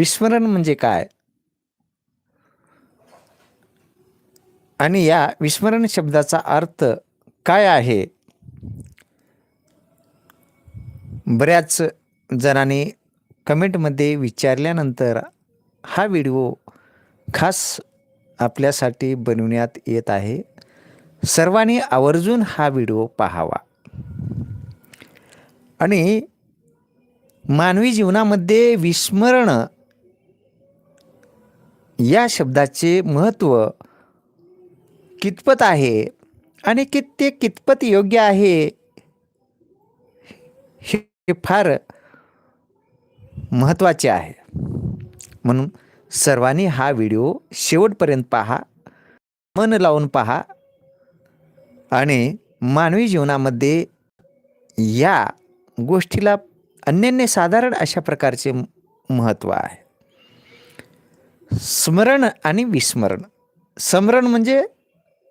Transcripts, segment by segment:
विस्मरण म्हणजे काय? आणि या विस्मरण शब्दाचा अर्थ काय आहे? बऱ्याच जणांनी कमेंटमध्ये विचारल्यानंतर हा व्हिडिओ खास आपल्यासाठी बनवण्यात येत आहे. सर्वांनी आवर्जून हा व्हिडिओ पाहावा. आणि मानवी जीवनामध्ये विस्मरण या शब्दाचे महत्त्व कितपत आहे आणि कित ते कितपत योग्य आहे हे फार महत्त्वाचे आहे. म्हणून सर्वांनी हा व्हिडिओ शेवटपर्यंत पहा मन लावून पहा आणि मानवी जीवनामध्ये या गोष्टीला अन्यन्य साधारण अशा प्रकारचे महत्त्व आहे. स्मरण आणि विस्मरण. स्मरण म्हणजे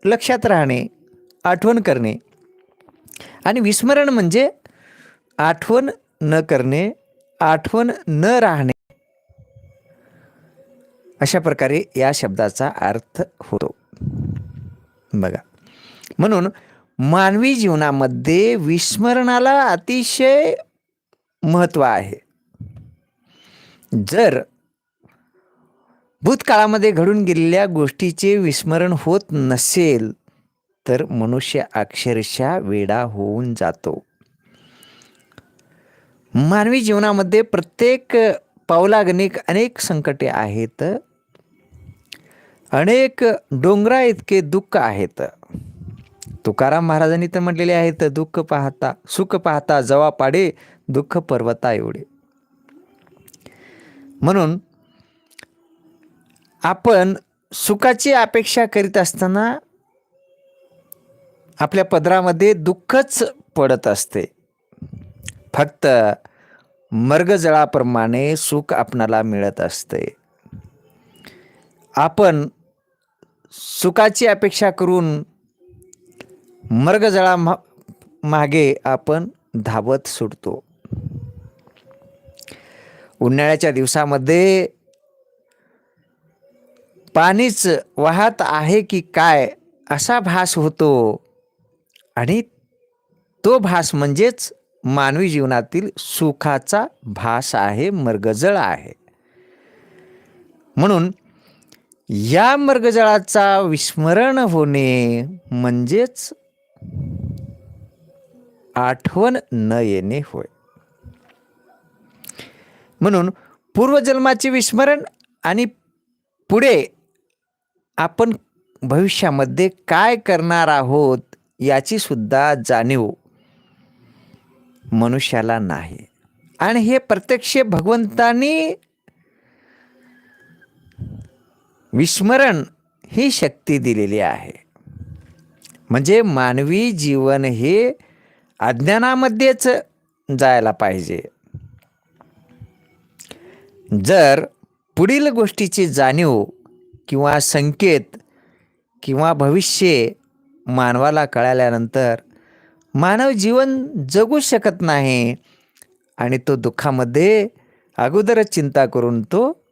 लक्षात राहणे आठवण करणे. आणि विस्मरण म्हणजे आठवण न करणे आठवण न राहणे. अशा प्रकारे या शब्दाचा अर्थ होतो. बघा. म्हणून मानवी जीवनामध्ये विस्मरणाला अतिशय महत्त्व आहे. जर भूतकाळामध्ये घडून गेलेल्या गोष्टीचे विस्मरण होत नसेल तर मनुष्य अक्षरशः वेडा होऊन जातो. मानवी जीवनामध्ये प्रत्येक पावलागणिक अनेक संकटे आहेत. अनेक डोंगरा इतके दुःख आहेत. तुकाराम महाराजांनी तर म्हटलेले आहेत दुःख पाहता सुख पाहता जवा पाडे दुःख पर्वता एवढे म्हणून आपण सुखाची अपेक्षा करीत असताना आपल्या पदरामध्ये दुःखच पडत असते. फक्त मर्गजळाप्रमाणे सुख आपणाला मिळत असते. आपण सुखाची अपेक्षा करून मर्गजळा मा मागे आपण धावत सुटतो. उन्हाळ्याच्या दिवसामध्ये पाणीच वाहत आहे की काय असा भास होतो. आणि तो भास म्हणजेच मानवी जीवनातील सुखाचा भास आहे मर्गजळ आहे. म्हणून या मर्गजळाचा विस्मरण होणे म्हणजेच आठवण न येणे होय. म्हणून पूर्वजन्माचे विस्मरण आणि पुढे आपण भविष्यामध्ये काय करणार आहोत याची सुद्धा जाणीव मनुष्याला नाही. आणि हे प्रत्यक्ष भगवंतानी विस्मरण ही शक्ती दिलेली आहे. म्हणजे मानवी जीवन हे अज्ञानामध्येच जायला पाहिजे. जर पुढील गोष्टीची जाणीव किंवा संकेत किंवा भविष्य मानवाला कळाल्यानंतर मानव जीवन जगू शकत नाही आणि तो दुःखामध्ये अगोदरच चिंता करून तो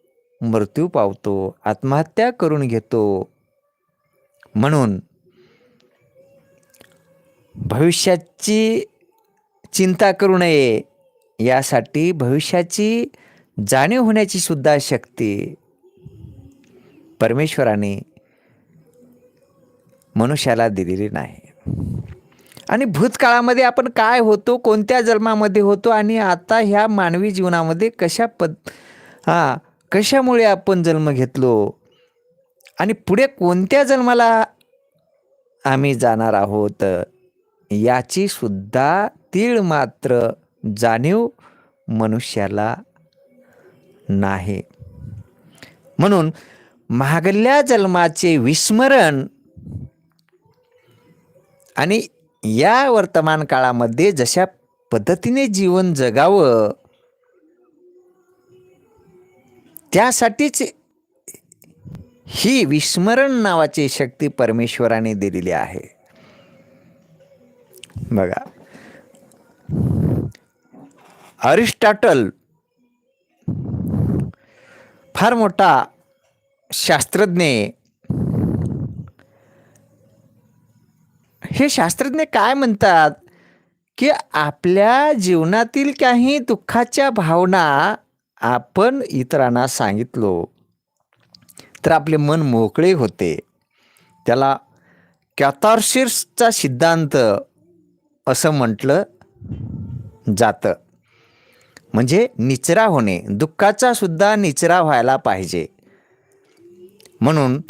मृत्यू पावतो आत्महत्या करून घेतो. म्हणून भविष्याची चिंता करू नये यासाठी भविष्याची जाणीव होण्याची सुद्धा शक्ती परमेश्वराने मनुष्याला दिलेली नाही. आणि भूतकाळामध्ये आपण काय होतो कोणत्या जन्मामध्ये होतो आणि आता ह्या मानवी जीवनामध्ये कशा पद हां कशामुळे आपण जन्म घेतलो आणि पुढे कोणत्या जन्माला आम्ही जाणार आहोत याची सुद्धा तीळ मात्र जाणीव मनुष्याला नाही. म्हणून महागल्या जन्माचे विस्मरण आणि या वर्तमान काळामध्ये जशा पद्धतीने जीवन जगावं त्यासाठीच ही विस्मरण नावाची शक्ती परमेश्वराने दिलेली आहे. बघा. अरिस्टॉटल फार मोठा शास्त्रज्ञ हे शास्त्रज्ञ काय म्हणतात की आपल्या जीवनातील काही दुःखाच्या भावना आपण इतरांना सांगितलो तर आपले मन मोकळे होते. त्याला कॅथॉर्शिर्सचा सिद्धांत असं म्हटलं जातं. म्हणजे निचरा होणे दुःखाचा सुद्धा निचरा व्हायला पाहिजे. म्हणून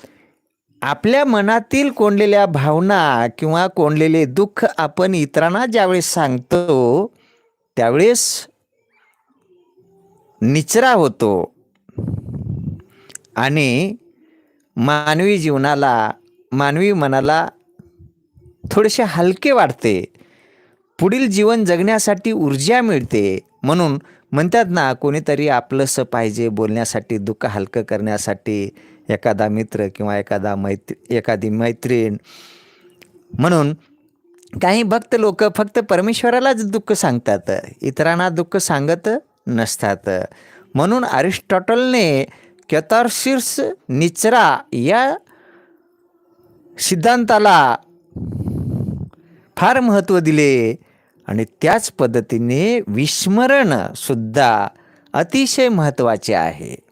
आपल्या मनातील कोंडलेल्या भावना किंवा कोंडलेले दुःख आपण इतरांना ज्यावेळेस सांगतो त्यावेळेस निचरा होतो. आणि मानवी जीवनाला मानवी मनाला थोडेसे हलके वाटते. पुढील जीवन जगण्यासाठी ऊर्जा मिळते. म्हणून म्हणतात ना कोणीतरी आपलंसं पाहिजे बोलण्यासाठी दुःख हलकं करण्यासाठी एखादा मित्र किंवा एखादा मैत्री एखादी मैत्रीण. म्हणून काही भक्त लोक फक्त परमेश्वरालाच दुःख सांगतात. इतरांना दुःख सांगत नसतात. म्हणून अरिस्टॉटलने कॅथॉर्सिस निचरा या सिद्धांताला फार महत्त्व दिले आणि त्याच पद्धतीने विस्मरणसुद्धा अतिशय महत्त्वाचे आहे.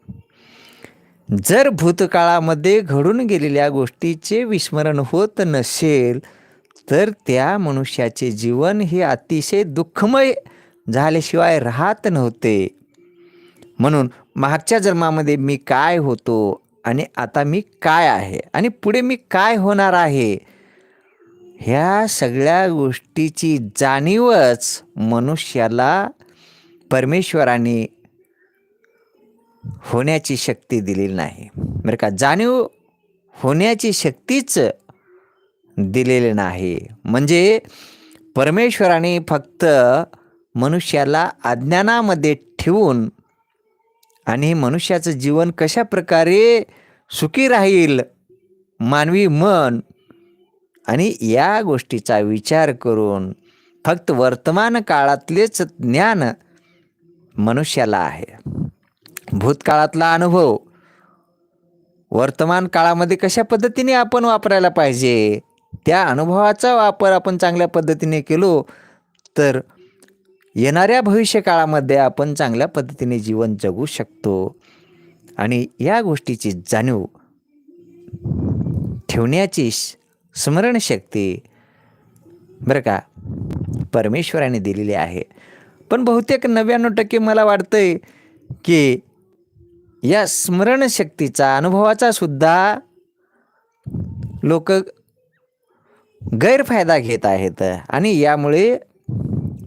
जर भूतकाळामध्ये घडून गेलेल्या गोष्टीचे विस्मरण होत नसेल तर त्या मनुष्याचे जीवन हे अतिशय दुःखमय झाल्याशिवाय राहत नव्हते. म्हणून मागच्या जन्मामध्ये मी काय होतो आणि आता मी काय आहे आणि पुढे मी काय होणार आहे ह्या सगळ्या गोष्टीची जाणीवच मनुष्याला परमेश्वराने होण्याची शक्ती दिलेली नाही. बरं का? जाणीव होण्याची शक्तीच दिलेली नाही. म्हणजे परमेश्वराने फक्त मनुष्याला अज्ञानामध्ये ठेवून आणि मनुष्याचं जीवन कशा प्रकारे सुखी राहील मानवी मन आणि या गोष्टीचा विचार करून फक्त वर्तमान काळातलेच ज्ञान मनुष्याला आहे. भूतकाळातला अनुभव. वर्तमान काळामध्ये कशा पद्धतीने आपण वापरायला पाहिजे? त्या अनुभवाचा वापर आपण चांगल्या पद्धतीने केलो तर येणाऱ्या भविष्य काळामध्ये आपण चांगल्या पद्धतीने जीवन जगू शकतो. आणि या गोष्टीची जाणीव ठेवण्याची स्मरणशक्ती बरं का परमेश्वराने दिलेली आहे. पण बहुतेक नव्याण्णव टक्के मला वाटतंय की या स्मरणशक्तीचा अनुभवाचा सुद्धा लोक गैरफायदा घेत आहेत. आणि यामुळे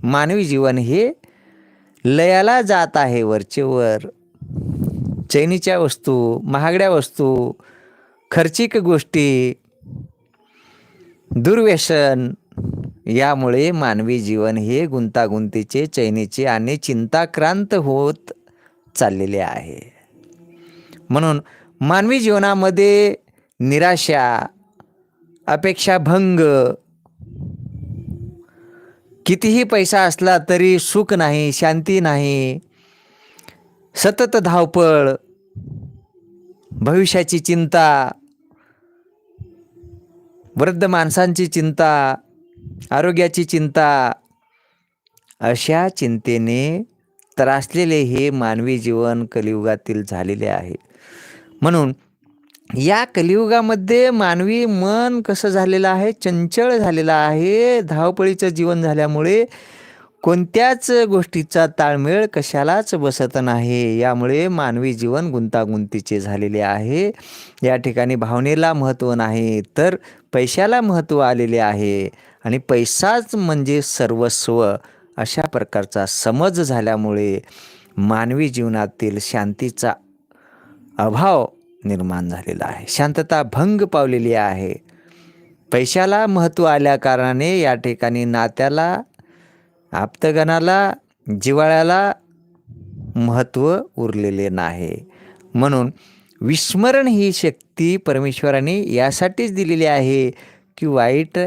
मानवी जीवन हे लयाला जात आहे वरचेवर चैनीच्या वस्तू महागड्या वस्तू खर्चिक गोष्टी दुर्व्यसन यामुळे मानवी जीवन हे गुंतागुंतीचे चैनीचे आणि चिंताक्रांत होत चाललेले आहे. म्हणून मानवी जीवनामध्ये निराशा अपेक्षाभंग कितीही पैसा असला तरी सुख नाही शांती नाही सतत धावपळ भविष्याची चिंता वृद्ध माणसांची चिंता आरोग्याची चिंता अशा चिंतेने त्रासलेले हे मानवी जीवन कलियुगातील झालेले आहे. म्हणून या कलियुगामध्ये मानवी मन कसं झालेलं आहे? चंचळ झालेलं आहे. धावपळीचं जीवन झाल्यामुळे कोणत्याच गोष्टीचा ताळमेळ कशालाच बसत नाही. यामुळे मानवी जीवन गुंतागुंतीचे झालेले आहे. या ठिकाणी भावनेला महत्त्व नाही तर पैशाला महत्त्व आलेले आहे. आणि पैसाच म्हणजे सर्वस्व अशा प्रकारचा समज झाल्यामुळे मानवी जीवनातील शांतीचा अभाव निर्माण झालेला आहे. शांतता भंग पावलेली आहे. पैशाला महत्त्व आल्या कारणाने या ठिकाणी नात्याला आप्तगणाला जिवाळ्याला महत्त्व उरलेले नाही. म्हणून विस्मरण ही शक्ती परमेश्वराने यासाठीच दिलेली आहे की वाईट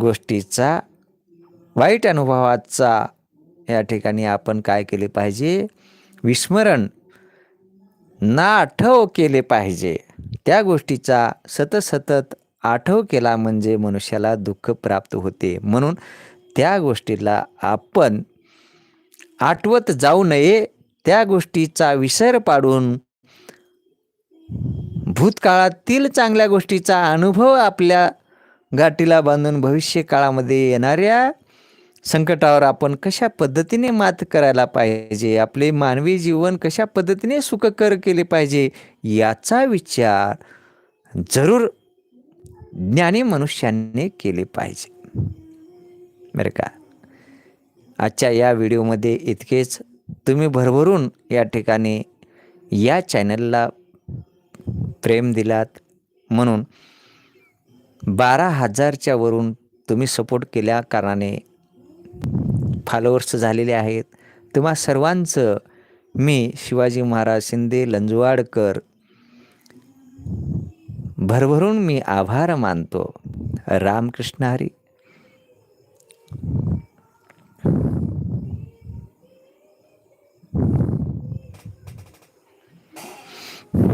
गोष्टीचा वाईट अनुभवाचा या ठिकाणी आपण काय केले पाहिजे? विस्मरण ना आठव केले पाहिजे. त्या गोष्टीचा सतत सतत आठव केला म्हणजे मनुष्याला दुःख प्राप्त होते. म्हणून त्या गोष्टीला आपण आठवत जाऊ नये. त्या गोष्टीचा विसर पाडून भूतकाळातील चांगल्या गोष्टीचा अनुभव आपल्या गाठीला बांधून भविष्य काळामध्ये येणाऱ्या संकटावर आपण कशा पद्धतीने मात करायला पाहिजे? आपले मानवी जीवन कशा पद्धतीने सुखकर केले पाहिजे? याचा विचार जरूर ज्ञानी मनुष्याने केले पाहिजे. बरं का? आजच्या या व्हिडिओमध्ये इतकेच. तुम्ही भरभरून या ठिकाणी या चॅनलला प्रेम दिलात. म्हणून बारा हजारच्या वरून तुम्ही सपोर्ट केल्या कारणाने फॉलोअर्स झालेले आहेत. तुम्हा सर्वांचं मी शिवाजी महाराज शिंदे लंजवाडकर भरभरून मी आभार मानतो. रामकृष्ण हरी.